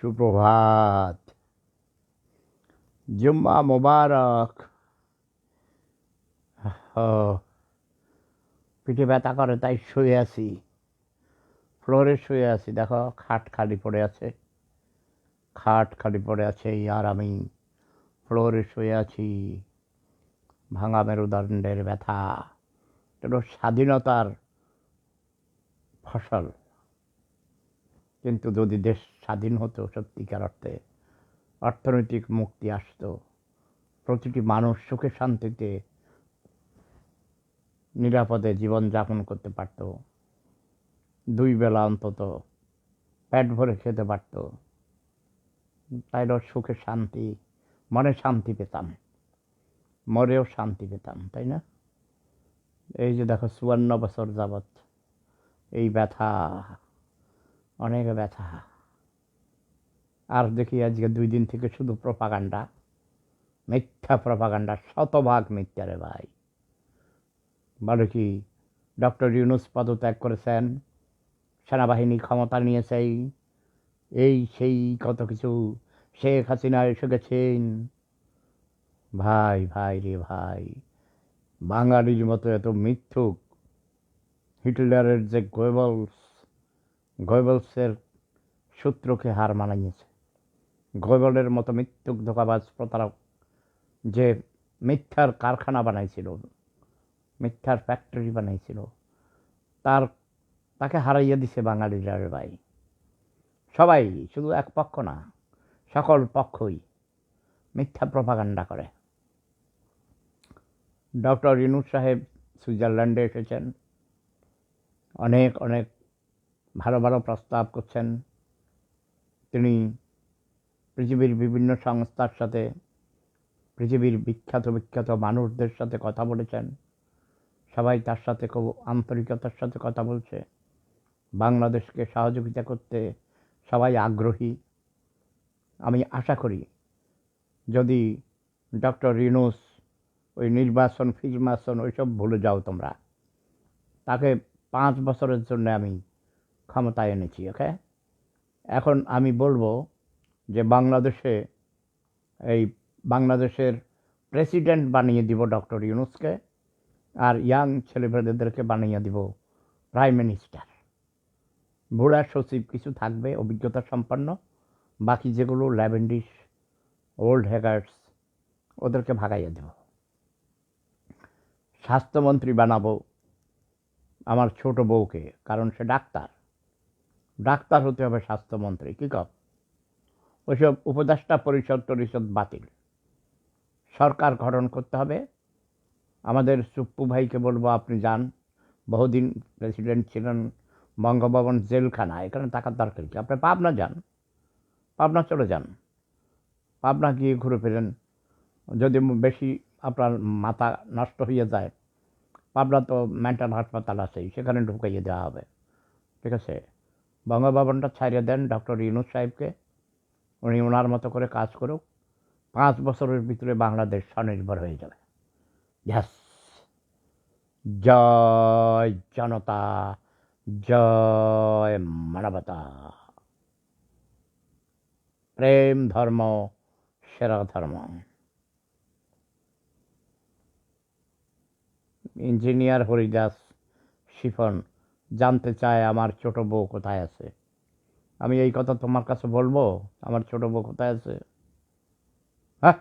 সুপ্রভাত। জুম্মা মোবারক। পিঠে ব্যথা করে, তাই শুয়ে আছি। ফ্লোরে শুয়ে আছি। দেখো, খাট খালি পড়ে আছে। খাট খালি পড়ে আছে আর আমি। ফ্লোরে শুয়ে আছি। ভাঙা মেরুদণ্ডের ব্যথা। এটা স্বাধীনতার ফসল। কিন্তু যদি দেশ স্বাধীন হতো সত্যিকার অর্থে, অর্থনৈতিক মুক্তি আসতো, প্রতিটি মানুষ সুখে শান্তিতে নিরাপদে জীবনযাপন করতে পারতো, দুই বেলা অন্তত পেট ভরে খেতে পারতো, তাইলে সুখে শান্তি, মনে শান্তি পেতাম মরেও শান্তি পেতাম, তাই না? এই যে দেখো, চুয়ান্ন বছর যাবৎ এই ব্যথা অনেক ব্যথা। আর দেখি আজকে দুই দিন থেকে শুধু প্রপাগান্ডা। মিথ্যা প্রপাগান্ডা, শতভাগ মিথ্যা রে ভাই। বলে কি, ডক্টর ইউনুস পদত্যাগ করেছেন, সেনাবাহিনী ক্ষমতা নিয়েছে, এই সেই কত কিছু শেখ হাসিনা এসে গেছেন। ভাই ভাই রে ভাই, বাঙালির মতো এত মিথ্যুক, হিটলারের যে গোয়েবলস গোয়েবলসের সূত্রকে হার মানাইয়েছে। গোয়েবলের মতো মৃত্যুক ধোকাবাজ প্রতারক যে মিথ্যার কারখানা বানাইছিল, মিথ্যার ফ্যাক্টরি বানাইছিল, তার, তাকে হারাইয়া দিছে বাঙালিরা ভাই। সবাই শুধু এক পক্ষ না, সকল পক্ষই মিথ্যা প্রপাগান্ডা করে। ডক্টর ইনুস সাহেব সুইজারল্যান্ডে এসেছেন। অনেক অনেক ভালো ভালো প্রস্তাব করছেন। তিনি পৃথিবীর বিভিন্ন সংস্থার সাথে, পৃথিবীর বিখ্যাত বিখ্যাত মানুষদের সাথে কথা বলেছেন। সবাই তার সাথে খুব আন্তরিকতার সাথে কথা বলছে। বাংলাদেশকে সহযোগিতা করতে সবাই আগ্রহী। আমি আশা করি, যদি ডক্টর রিনুস ওই নির্বাচন ফিরমাসন ওইসব ভুলে যাও তোমরা। তাকে পাঁচ বছরের জন্য আমি ক্ষমতায় এনেছি ওকে এখন আমি বলব যে বাংলাদেশে এই বাংলাদেশের প্রেসিডেন্ট বানিয়ে দিব ডক্টর ইউনুসকে আর ইয়াং ছেলেমেয়েদেরকে বানিয়ে দিব প্রাইম মিনিস্টার বুড়া সচিব কিছু থাকবে, অভিজ্ঞতা সম্পন্ন। বাকি যেগুলো ল্যাভেন্ডিস ওল্ড হ্যাগার্স ওদেরকে ভাগাইয়া দেব। স্বাস্থ্যমন্ত্রী বানাবো আমার ছোট বউকে, কারণ সে ডাক্তার। ডাক্তার হতে হবে স্বাস্থ্যমন্ত্রী, কী কব ওইসব উপদেষ্টা পরিষদ টরিষদ বাতিল। সরকার গঠন করতে হবে। আমাদের সুপ্পু ভাইকে বলব, আপনি যান। বহুদিন প্রেসিডেন্ট ছিলেন, বঙ্গভবন জেলখানা, এখানে থাকার দরকার কি? আপনি পাবনা যান। পাবনা চলে যান। পাবনা গিয়ে ঘুরে ফেরেন। যদি বেশি আপনার মাথা নষ্ট হয়ে যায়, পাবনা তো মেন্টাল হাসপাতাল আছেই, সেখানে ঢুকাইয়ে দেওয়া হবে। ঠিক আছে? বঙ্গভবনটা ছাড়িয়ে দেন ডক্টর ইউনুস সাহেবকে। উনি ওনার মতো করে কাজ করুক, পাঁচ বছরের ভিতরে বাংলাদেশ স্বনির্ভর হয়ে যাবে। ইয়াস জয় জনতা, জয় মানবতা। প্রেম ধর্ম, সেরা ধর্ম। ইঞ্জিনিয়ার হরিদাস শিফন জানতে চায় আমার ছোট বউ কোথায় আছে। আমি এই কথা তোমার কাছে বলব, আমার ছোট বউ কোথায় আছে? হ্যাঁ?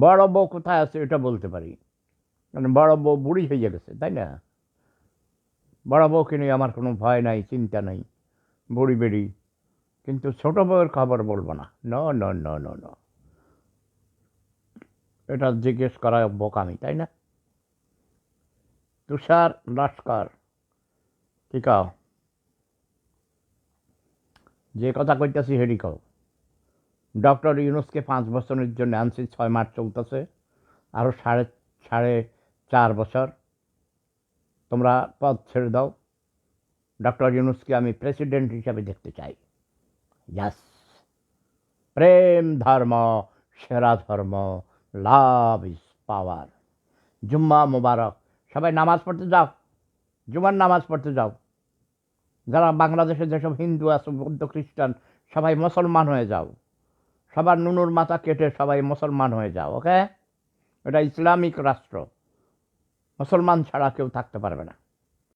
বড় বউ কোথায় আছে এটা বলতে পারি। কারণ বড় বউ বুড়ি হয়ে গেছে, তাই না? বড় বউকে নিয়ে আমার কোনো ভয় নাই, চিন্তা নাই, বুড়ি বেড়ি। কিন্তু ছোট বউয়ের খবর বলব না। ন ন ন ন এটা জিজ্ঞেস করা বোকামি, তাই না? তুষার লস্কর। কি কাও? যে কথা কইতেছি হেডি কও। ডক্টর ইউনুসকে পাঁচ বছরের জন্য আনছি, ছয় মাস চলতেছে আরও সাড়ে সাড়ে চার বছর। তোমরা পদ ছেড়ে দাও। ডক্টর ইউনুসকে আমি প্রেসিডেন্ট হিসাবে দেখতে চাই। ইয়াস প্রেম ধর্ম, সেরা ধর্ম, লাভ ইজ পাওয়ার। জুম্মা মোবারক। সবাই নামাজ পড়তে যাও। জুমার নামাজ পড়তে যাও। যারা বাংলাদেশে যেসব হিন্দু আছে, বৌদ্ধ, খ্রিস্টান, সবাই মুসলমান হয়ে যাও। সবার নুনুর মাথা কেটে সবাই মুসলমান হয়ে যাও, ওকে? এটা ইসলামিক রাষ্ট্র। মুসলমান ছাড়া কেউ থাকতে পারবে না।